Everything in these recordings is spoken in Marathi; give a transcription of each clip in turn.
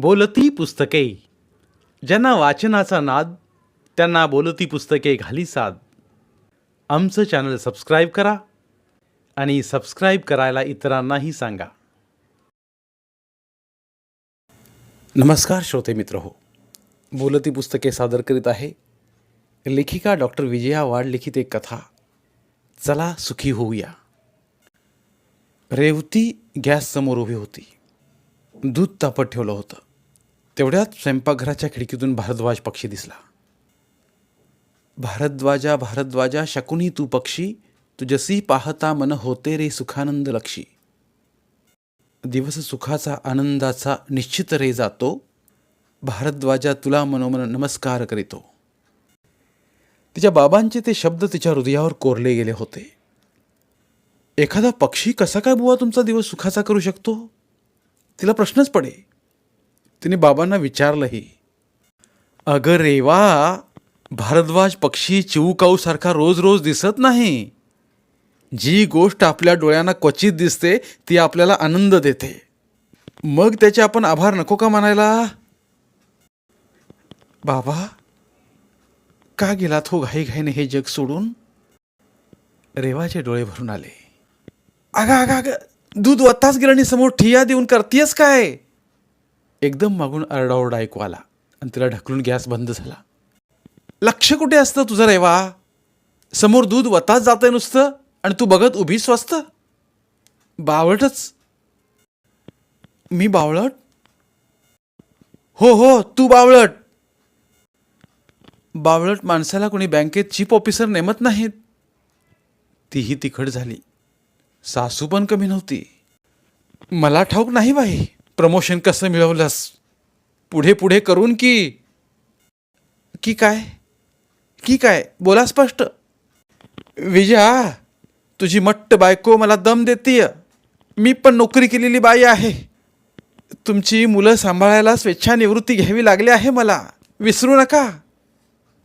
बोलती पुस्तके. ज्यांना वाचनाचा नाद त्यांना बोलती पुस्तके घाली साद. आमचं चॅनल सबस्क्राईब करा आणि सबस्क्राईब करायला इतरांनाही सांगा. नमस्कार श्रोते मित्र हो. बोलती पुस्तके सादर करीत आहे लेखिका डॉक्टर विजया वाड लिखित एक कथा. चला सुखी होऊया. रेवती गॅससमोर उभी होती. दूध तापत ठेवलं होतं. तेवढ्यात स्वयंपाकघराच्या खिडकीतून भारद्वाज पक्षी दिसला. भारद्वाजा भारद्वाजा शकुनी तू पक्षी तुझसी पाहता मन होते रे सुखानंद लक्षी. दिवस सुखाचा आनंदाचा निश्चित रे जातो भारद्वाजा तुला मनोमन नमस्कार करीतो. तिच्या बाबांचे ते शब्द तिच्या हृदयावर कोरले गेले होते. एखादा पक्षी कसा काय बुवा तुमचा दिवस सुखाचा करू शकतो? तिला प्रश्नच पडे. तिने बाबांना विचारलंही अगं रेवा भारद्वाज पक्षी चिवकाऊसारखा रोज रोज दिसत नाही. जी गोष्ट आपल्या डोळ्यांना क्वचित दिसते ती आपल्याला आनंद देते. मग त्याचे आपण आभार नको का मानायला? बाबा का गेलात हो घाईघाईने हे जग सोडून? रेवाचे डोळे भरून आले. अगं अगं अगं दूध वत्ताच गिरणी समोर ठिया देऊन करतीयस काय? एकदम मागून आरडाओरडा ऐकू आला आणि तिला ढकलून गॅस बंद झाला. लक्ष कुठे असतं तुझं रेवा समोर दूध वताच जातंय नुसतं आणि तू बघत उभी स्वस्त? बावळटच. मी बावळट? हो हो तू बावळट. बावळट माणसाला कोणी बँकेत चीफ ऑफिसर नेमत नाहीत. तीही तिखट झाली. सासू पण कमी नव्हती. मला ठाऊक नाही बाई. प्रमोशन कसं मिळवलंस? पुढे पुढे करून की? की काय? की काय? बोला स्पष्ट. विजया तुझी मट्ट बायको मला दम देतीय. मी पण नोकरी केलेली बाई आहे. तुमची मुलं सांभाळायला स्वेच्छानिवृत्ती घ्यावी लागली आहे मला. विसरू नका.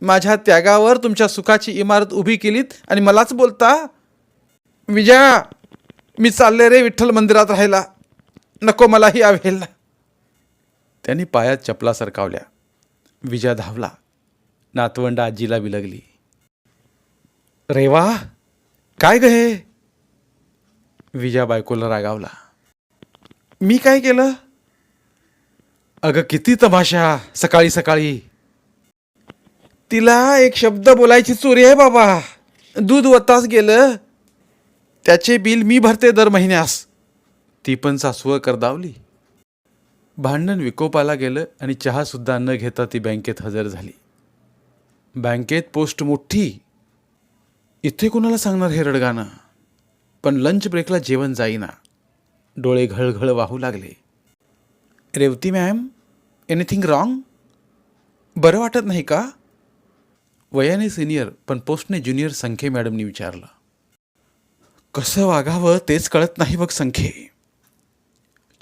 माझ्या त्यागावर तुमच्या सुखाची इमारत उभी केलीत आणि मलाच बोलता. विजया मी चालले रे विठ्ठल मंदिरात राहायला. नको मलाही आवेल त्यांनी पायात चपला सरकावल्या. विजया धावला. नातवंड आजीला विलगली. रेवा काय ग हे? विजया बायकोला रागावला. मी काय केलं? अगं किती तमाशा. सकाळी सकाळी. तिला एक शब्द बोलायची चोरी आहे बाबा. दूध वताच गेलं. त्याचे बिल मी भरते दर महिन्यास. ती पण सासूवर करदावली भांडण विकोपाला गेलं आणि चहासुद्धा न घेता ती बँकेत हजर झाली. बँकेत पोस्ट मोठी. इथे कुणाला सांगणार हे रडगाणं? पण लंच ब्रेकला जेवण जाईना. डोळे घळघळ वाहू लागले. रेवती मॅम एनिथिंग रॉंग बरं वाटत नाही का? वयाने सिनियर पण पोस्टने ज्युनियर संखे मॅडमनी विचारलं. कसं वागावं तेच कळत नाही बघ संखे.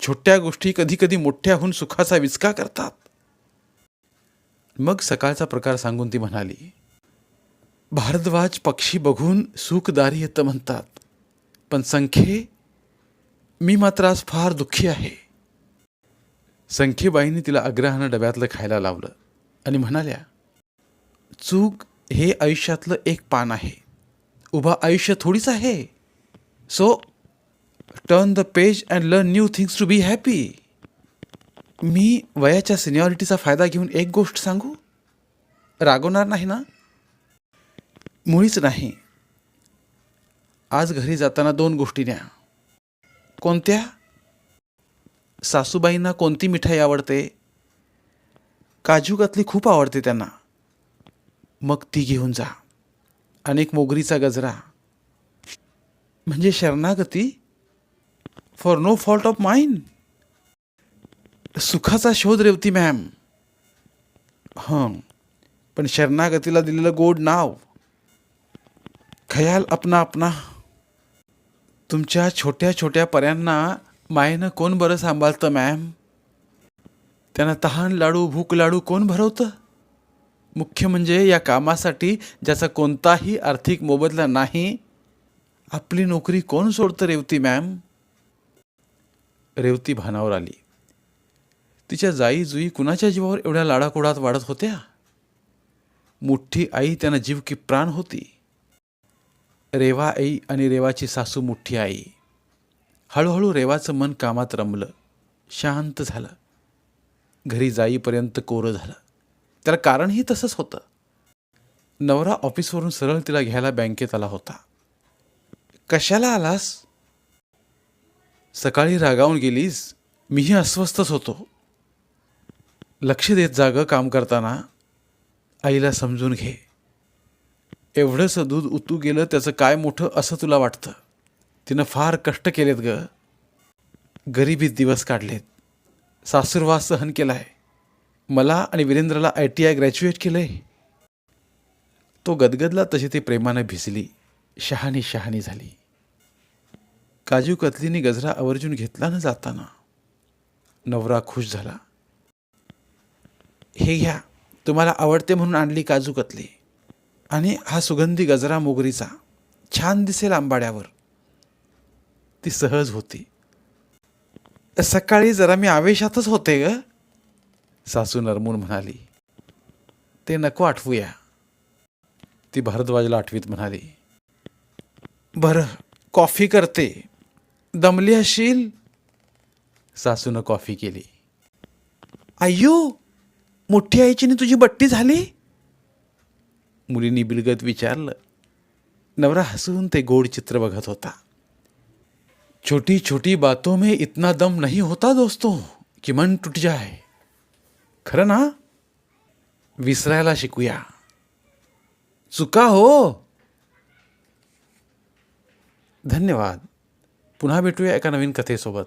छोट्या गोष्टी कधी कधी मोठ्याहून सुखाचा विचका करतात. मग सकाळचा प्रकार सांगून ती म्हणाली भारद्वाज पक्षी बघून सुखदारी येतं म्हणतात पण संख्ये मी मात्र आज फार दुःखी आहे. संख्येबाईंनी तिला आग्रहानं डब्यातलं खायला लावलं आणि म्हणाल्या चूक हे आयुष्यातलं एक पान आहे. उभा आयुष्य थोडीच आहे. So turn the page and learn new things to be happy मी वयाच्या सिनियॉरिटीचा फायदा घेऊन एक गोष्ट सांगू? रागवणार नाही ना? मुळीच नाही. आज घरी जाताना दोन गोष्टी न्या. कोणत्या? सासूबाईंना कोणती मिठाई आवडते? काजू कातली खूप आवडते त्यांना. मग ती घेऊन जा. आणि एक मोगरीचा गजरा. म्हणजे शरणागती for no fault of mind सुखाचा शोध रेवती मॅम हं. पण शरणागतीला दिलेलं गोड नाव. खयाल अपना अपना. तुमच्या छोट्या छोट्या पर्यांना मायेनं कोण बरं सांभाळतं मॅम त्यांना तहान लाडू भूक लाडू कोण भरवतं? मुख्य म्हणजे या कामासाठी ज्याचा कोणताही आर्थिक मोबदला नाही आपली नोकरी कोण सोडतं रेवती मॅम रेवती भानावर आली. तिच्या जाई जुई कुणाच्या जीवावर एवढ्या लाडाकोडात वाढत होत्या? मुठ्ठी आई त्यांना जीव की प्राण होती. रेवा आई आणि रेवाची सासू मुठ्ठी आई. हळूहळू रेवाचं मन कामात रमलं. शांत झालं. घरी जाईपर्यंत कोरं झालं. त्याला कारणही तसंच होतं. नवरा ऑफिसवरून सरळ तिला घ्यायला बँकेत आला होता. कशाला आलास? सकाळी रागावून गेलीस मीही अस्वस्थच होतो. लक्ष देत जागं काम करताना आईला समजून घे. एवढंसं दूध उतू गेलं त्याचं काय मोठं असं तुला वाटतं? तिनं फार कष्ट केलेत ग. गरिबीत दिवस काढलेत. सासूरवास सहन केला आहे मला आणि वीरेंद्रला आय टी आय ग्रॅज्युएट केलंय. तो गदगदला तशी ती प्रेमानं भिजली. शहाणी शहाणी झाली. काजू कतलीने गजरा आवर्जून घेतला न जाताना नवरा खुश झाला. हे घ्या तुम्हाला आवडते म्हणून आणली काजू कतली. आणि हा सुगंधी गजरा मोगरीचा छान दिसेल आंबाड्यावर. ती सहज होती. सकाळी जरा मी आवेशातच होते ग सासू नरमून म्हणाली. ते नको आठवूया. ती भारद्वाजला आठवीत म्हणाली. बरं कॉफी करते. दमली असशील सासूनं कॉफी केली. अय्यो मोठी आईचीने तुझी बट्टी झाली? मुलींनी बिलगत विचारलं. नवरा हसून ते गोड चित्र बघत होता. छोटी छोटी बातों में इतना दम नहीं होता दोस्तों कि मन टूट जाए. खरं ना? विसरायला शिकूया. चुका हो? धन्यवाद. पुन्हा भेटूया एका नवीन कथेसोबत.